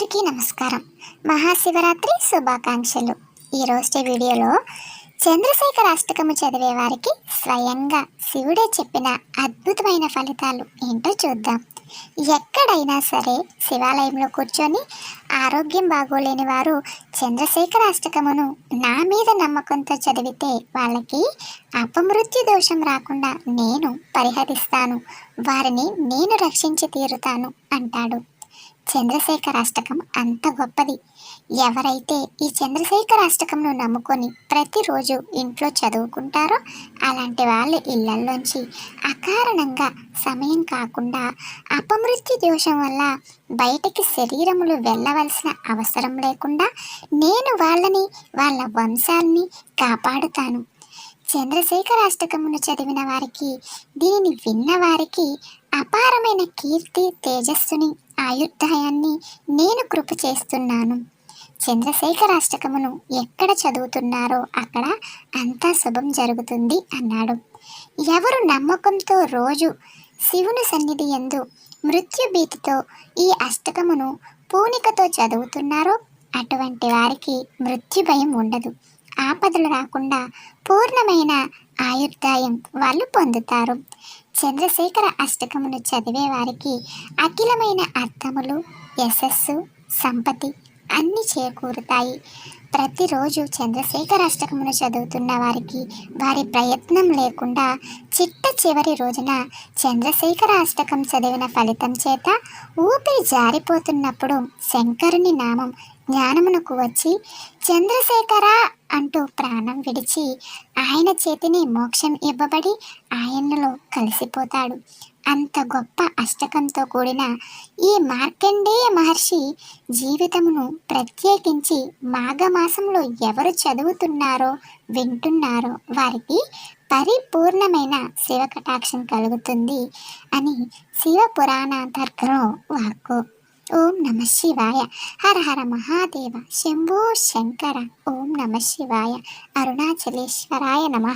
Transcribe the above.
అందరికీ నమస్కారం. మహాశివరాత్రి శుభాకాంక్షలు. ఈ రోజు వీడియోలో చంద్రశేఖర అష్టకము చదివే వారికి స్వయంగా శివుడే చెప్పిన అద్భుతమైన ఫలితాలు ఏంటో చూద్దాం. ఎక్కడైనా సరే శివాలయంలో కూర్చొని ఆరోగ్యం బాగోలేని వారు చంద్రశేఖర అష్టకమును నా మీద నమ్మకంతో చదివితే వాళ్ళకి అపమృత్యు దోషం రాకుండా నేను పరిహరిస్తాను. వారిని నేను రక్షించి తీరుతాను అంటాడు. చంద్రశేఖర అష్టకం అంత గొప్పది. ఎవరైతే ఈ చంద్రశేఖర అష్టకంను నమ్ముకొని ప్రతిరోజు ఇంట్లో చదువుకుంటారో అలాంటి వాళ్ళ ఇళ్ళల్లోంచి అకారణంగా సమయం కాకుండా అపమృత్యు దోషం వల్ల బయటికి శరీరములు వెళ్ళవలసిన అవసరం లేకుండా నేను వాళ్ళని వాళ్ళ వంశాల్ని కాపాడుతాను. చంద్రశేఖర అష్టకమును చదివిన వారికి దీనిని విన్న వారికి అపారమైన కీర్తి తేజస్సుని ఆయుర్దాయాన్ని నేను కృప చేస్తున్నాను. చంద్రశేఖర అష్టకమును ఎక్కడ చదువుతున్నారో అక్కడ అంతా శుభం జరుగుతుంది అన్నాడు. ఎవరు నమ్మకంతో రోజు శివుని సన్నిధి ఎందు మృత్యుభీతితో ఈ అష్టకమును పూనికతో చదువుతున్నారో అటువంటి వారికి మృత్యు భయం ఉండదు. ఆపదలు రాకుండా పూర్ణమైన ఆయుర్దాయం వాళ్ళు పొందుతారు. చంద్రశేఖర అష్టకమును చదివే వారికి అఖిలమైన అర్థములు యశస్సు సంపతి అన్నీ చేకూరుతాయి. ప్రతిరోజు చంద్రశేఖర అష్టకమును చదువుతున్న వారికి వారి ప్రయత్నం లేకుండా చిట్ట చివరి రోజున చంద్రశేఖర అష్టకం చదివిన ఫలితం చేత ఊపిరి జారిపోతున్నప్పుడు శంకరుని నామం జ్ఞానమునకు వచ్చి చంద్రశేఖర అంటూ ప్రాణం విడిచి ఆయన చేతిని మోక్షం ఇవ్వబడి ఆయనలో కలిసిపోతాడు. అంత గొప్ప అష్టకంతో కూడిన ఈ మార్కండేయ మహర్షి జీవితమును ప్రత్యేకించి మాఘమాసంలో ఎవరు చదువుతున్నారో వింటున్నారో వారికి పరిపూర్ణమైన శివ కటాక్షం కలుగుతుంది అని శివ పురాణాంతర్గం వాక్కు. ఓం నమ శివాయ. హర హర మహాదేవ. శంభో శంకర. ఓం నమ శివాయ. అరుణాచలేశ్వరాయ నమ.